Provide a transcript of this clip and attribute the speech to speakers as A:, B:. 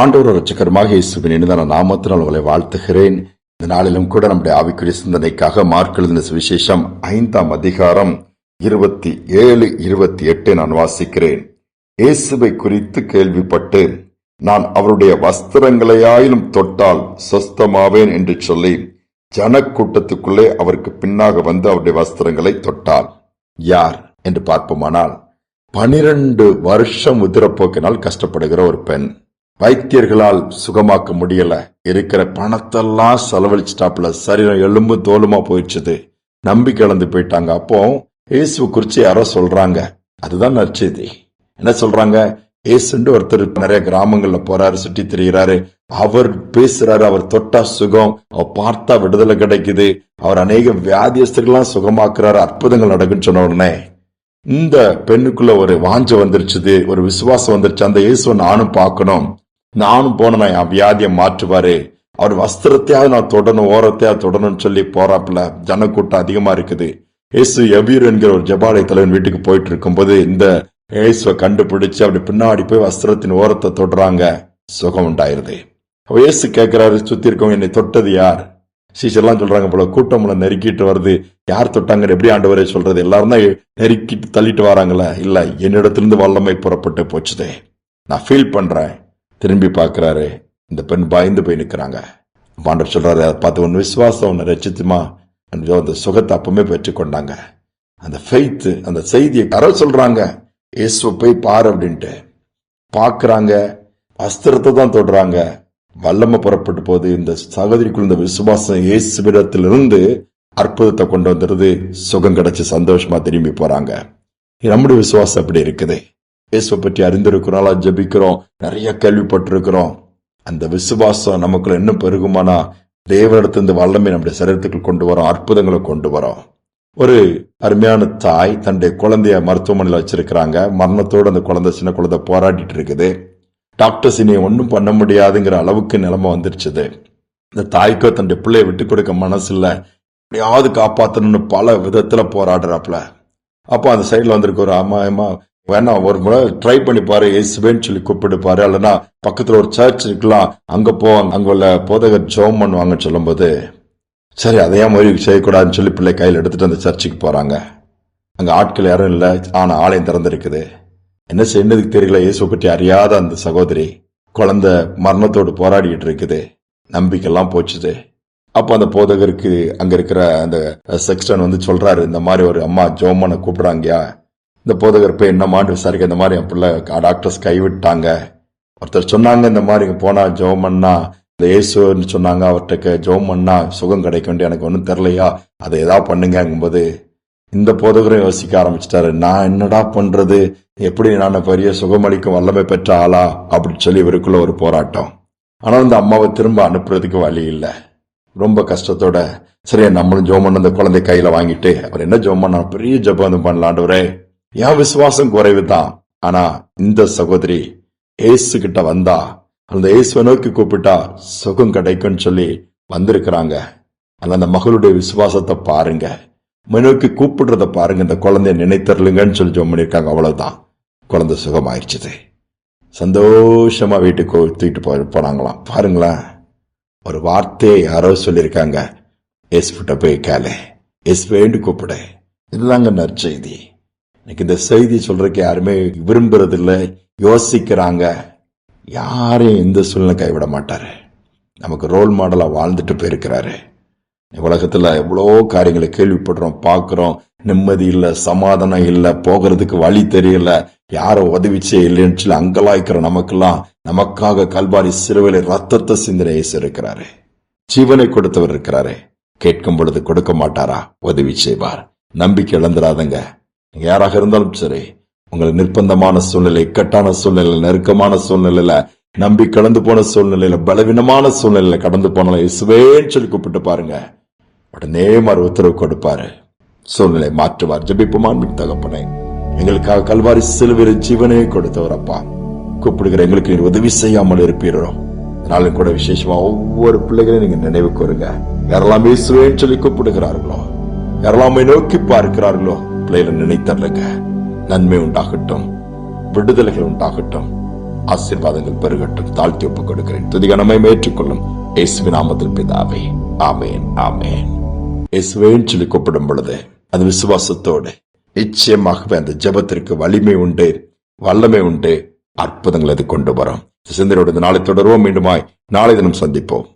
A: ஆண்டவர் ரட்சகரமாக இயேசுவின் இனிதான நாமத்தினால் உங்களை வாழ்த்துகிறேன். இந்த நாளிலும் கூட நம்முடைய ஆவிக்குரிய சிந்தனைக்காக மார்க் சுவிசேஷம் ஐந்தாம் அதிகாரம் இருபத்தி ஏழு இருபத்தி எட்டை நான் வாசிக்கிறேன். இயேசுவை குறித்து கேள்விப்பட்டு நான் அவருடைய வஸ்திரங்களையாயிலும் தொட்டால் சொஸ்தமாவேன் என்று சொல்லி ஜனக்கூட்டத்துக்குள்ளே அவருக்கு பின்னாக வந்து அவருடைய வஸ்திரங்களை தொட்டால் யார்? என்று பார்ப்போமானால் பனிரெண்டு வருஷம் உதிரப்போக்கினால் கஷ்டப்படுகிற ஒரு பெண். வைத்தியர்களால் சுகமாக்க முடியல. இருக்கிற பணத்தெல்லாம் செலவழிச்சிட்டாப்புல. சரீரம் எலும்பு தோலுமா போயிடுச்சு நம்பிக்கை இழந்து போயிட்டாங்க. அப்போ இயேசு குறிச்சு யாரோ சொல்றாங்க. அதுதான் நற்செய்தி. என்ன சொல்றாங்க? ஏசுண்டு ஒருத்தர் நிறைய கிராமங்கள்ல போறாரு சுற்றி திரிகிறாரு அவர் பேசுறாரு அவர் தொட்டா சுகம். அவர் பார்த்தா விடுதலை கிடைக்குது. அவர் அநேக வியாதியஸ்தர்கள்லாம் சுகமாக்குறாரு. அற்புதங்கள் நடக்குன்னு சொன்ன உடனே இந்த பெண்ணுக்குள்ள ஒரு வாஞ்ச வந்துருச்சுது. ஒரு விசுவாசம் வந்துருச்சு. அந்த இயேசுவை நானும் பார்க்கணும். நானும் போனேன் என் வியாதியை மாற்றுவாரு. அவர் வஸ்திரத்தையாவது நான் தொடணும் ஓரத்தையாவது தொடணும்னு சொல்லி போறாப்புல ஜனக்கூட்டம் அதிகமா இருக்குது. இயேசு எபீர் என்கிற ஒரு ஜபாலய தலைவன் வீட்டுக்கு போயிட்டு இருக்கும்போது இந்த இயேசுவை கண்டுபிடிச்சு அப்படி பின்னாடி போய் வஸ்திரத்தின் ஓரத்தை தொடுறாங்க. சுகம் உண்டாயிருது. இயேசு கேட்கிறாரு சுத்தி இருக்கவங்க என்னை தொட்டது யார்? சீசர்லாம் சொல்றாங்க போல கூட்டம்ல நெருக்கிட்டு வருது. யார் தொட்டாங்க எப்படி ஆண்டவரே சொல்றது? எல்லாரும் தான் நெருக்கிட்டு தள்ளிட்டு வராங்களா இல்ல என்னிடத்திலிருந்து வல்லமை புறப்பட்டு போச்சுதே. நான் ஃபீல் பண்றேன். திரும்பி பார்க்கறாரு. இந்த பெண் பயந்து போய் நிற்கிறாங்க. ஆண்டவர் சொல்றாரு அதை பார்த்து ஒன்று விசுவாசம் ஒன்று ரச்சித்துமா அந்த சுகத்தை அப்பவுமே பெற்றுக்கொண்டாங்க அந்த ஃபெய்த்து அந்த செய்தியை யாரோ சொல்றாங்க. இயேசுவை போய் பாரு அப்படின்ட்டு. பார்க்குறாங்க. வஸ்திரத்தை தான் தொடுறாங்க. வல்லமை புறப்பட்டு போது இந்த சகோதரிக்குள் இந்த விசுவாசம் இயேசுவிடத்திலிருந்து அற்புதத்தை கொண்டு வந்துருது சுகம் கிடைச்சி சந்தோஷமா திரும்பி போறாங்க. நம்முடைய விசுவாசம் அப்படி இருக்குது. இயேசுவை பற்றி அறிந்திருக்கிறோம் ஜெபிக்கிறோம். நிறைய கேள்விப்பட்டிருக்கிறோம். அந்த விசுவாசம் நமக்குள்ள இன்னும் பெருகுமானா? தேவனிடத்திலிருந்து வல்லமை நம்முடைய சரீரத்துக்குள் கொண்டு வரோம் அற்புதங்களை கொண்டு வரோம். ஒரு அருமையான தாய் தன்னுடைய குழந்தைய மருத்துவமனையில் வச்சிருக்கிறாங்க. மரணத்தோடு அந்த குழந்தை சின்ன குழந்தை போராடிட்டு இருக்குது. டாக்டர்ஸ் இனி ஒன்றும் பண்ண முடியாதுங்கிற அளவுக்கு நிலைமை வந்துருச்சுது. இந்த தாய்க்கோ தன்னுடைய பிள்ளைய விட்டு கொடுக்க மனசு இல்ல எப்படியாவது காப்பாற்றணும்னு பல விதத்தில் போராடுறாப்புல. அப்போ அந்த சைடில் வந்திருக்க ஒரு அம்மா அம்மா வேணாம் ஒரு முறை ட்ரை பண்ணி பாரு இயேசுவேன்னு சொல்லி கூப்பிட்டு பாரு இல்லைன்னா பக்கத்துல ஒரு சர்ச் இருக்கலாம் அங்க போ அங்க உள்ள போதகர் ஜோம் பண்ணுவாங்கன்னு சொல்லும்போது சரி அதே மாதிரி செய்யக்கூடாதுன்னு சொல்லி பிள்ளை கையில் எடுத்துட்டு அந்த சர்ச்சுக்கு போறாங்க. அங்க ஆட்கள் யாரும் இல்லை ஆனா ஆலயம் திறந்திருக்குது. என்ன செய்யறதுக்கு தெரியல இயேசு பற்றி அறியாத அந்த சகோதரி குழந்தை மரணத்தோடு போராடிட்டு இருக்குது. நம்பிக்கைலாம் போச்சுது. அப்போ அந்த போதகருக்கு அங்க இருக்கிற அந்த செக்ஸ்டன் வந்து சொல்றாரு இந்த மாதிரி ஒரு அம்மா ஜோமனை கூப்பிடுறாங்கயா? இந்த போதகர் போய் என்னமான்னு விசாரிக்க இந்த மாதிரி என் பிள்ளை டாக்டர்ஸ் கைவிட்டாங்க. ஒருத்தர் சொன்னாங்க இந்த மாதிரி போனால் ஜோம் ஜோமன்னா இந்த இயேசுன்னு சொன்னாங்க அவர்கிட்ட ஜோம் பண்ணா சுகம் கிடைக்கும்ட்டு எனக்கு ஒன்றும் தெரிலையா அதை ஏதாவது பண்ணுங்கும்போது இந்த போதகரும் யோசிக்க ஆரம்பிச்சிட்டாரு. நான் என்னடா பண்றது? எப்படி நான் பெரிய சுகமளிக்கும் வல்லமை பெற்ற ஆளா? அப்படின்னு சொல்லி இவருக்குள்ள ஒரு போராட்டம். ஆனால் இந்த அம்மாவை திரும்ப அனுப்புறதுக்கு வழி இல்லை. ரொம்ப கஷ்டத்தோட சரி நம்மளும் ஜோமன் அந்த குழந்தை கையில வாங்கிட்டு அவர் என்ன ஜோமன் பெரிய ஜபம் பண்ணலாண்டவரே என் விசுவாசம் குறைவு தான் ஆனா இந்த சகோதரி ஏசு கிட்ட வந்தா அந்த இயேசுவை நோக்கி கூப்பிட்டா சுகம் கிடைக்கும்னு சொல்லி வந்திருக்கிறாங்க. ஆனா அந்த மகளுடைய விசுவாசத்தை பாருங்க. நோக்கி கூப்பிடுறத பாருங்க. இந்த குழந்தைய நினைத்தரலுங்கன்னு சொல்லி ஜோம் பண்ணியிருக்காங்க. அவ்வளவுதான். குழந்தை சுகமாயிருச்சுது. சந்தோஷமா வீட்டுக்கு தூக்கிட்டு போ போனாங்களாம். பாருங்களேன். ஒரு வார்த்தையை யாரோ சொல்லியிருக்காங்க. எஸ்பிட்ட போய் கேளு. எஸ்வேண்டு கூப்பிடு. இதுதாங்க நற்செய்தி. இன்னைக்கு இந்த செய்தி சொல்றதுக்கு யாருமே விரும்புறதில்லை. யோசிக்கிறாங்க. யாரையும் எந்த சூழ்நிலை கைவிட மாட்டாரு. நமக்கு ரோல் மாடலாக வாழ்ந்துட்டு போயிருக்கிறாரு. உலகத்தில் எவ்வளோ காரியங்களை கேள்விப்படுறோம் பார்க்குறோம். நிம்மதி இல்லை சமாதானம் இல்லை போகிறதுக்கு வழி தெரியல. யாரோ உதவிச்சே இல்லைன்னு சொல்லி அங்கலாய்க்கிற நமக்கெல்லாம் நமக்காக கல்வாரி சிறுவையில ரத்தத்தை சிந்தனை இயேசு இருக்கிறாரு. ஜீவனை கொடுத்தவர் இருக்கிறாரு. கேட்கும் பொழுது கொடுக்க மாட்டாரா? உதவி செய்வார். நம்பிக்கை இழந்துடாதங்க. யாராக இருந்தாலும் சரி உங்களை நிர்பந்தமான சூழ்நிலை இக்கட்டான சூழ்நிலை நெருக்கமான சூழ்நிலையில நம்பி கடந்து போன சூழ்நிலையில பலவீனமான சூழ்நிலையில கடந்து போனாலும் இசுவேன்னு சொல்லி கூப்பிட்டு பாருங்க. உடனே மறு உத்தரவு கொடுப்பாரு. சூழ்நிலை மாற்றுவார். ஜபிப்புமான் தகப்பனே. எங்களுக்காக கல்வாரி சிலுவையில் ஜீவனே கொடுத்தவர் அப்பா. கூப்பிடுகிற எங்களுக்கு நீர் உதவி செய்யாமல் இருப்பீரோ. நாளும் கூட விசேஷமா ஒவ்வொரு பிள்ளைகளையும் நீங்க நினைவு கூறுங்க. யாரெல்லாம் இயேசுவேன்னு சொல்லி கூப்பிடுகிறார்களோ யாரெல்லாமே நோக்கி பார்க்கிறார்களோ பிள்ளைகளை நினைத்தர்லுங்க நன்மை உண்டாகட்டும். விடுதலைகள் உண்டாகட்டும். ஆசீர்வாதங்கள் பெருகட்டும். தாழ்த்தி ஒப்புக் கொடுக்கிறேன். துதிகனமை ஏற்றுக்கொள்ளும். இயேசுவின் நாமத்தில் பிதாவே. ஆமேன் ஆமேன். இயேசுவேன்னு சொல்லி கூப்பிடும் பொழுது அது விசுவாசத்தோடு நிச்சயமாகவே அந்த ஜெபத்திற்கு வலிமை உண்டு வல்லமை உண்டு. அற்புதங்கள் அது கொண்டு வரும். சிந்தனையோடு இந்த நாளை தொடர்வோம். மீண்டுமாய் நாளை தினம் சந்திப்போம்.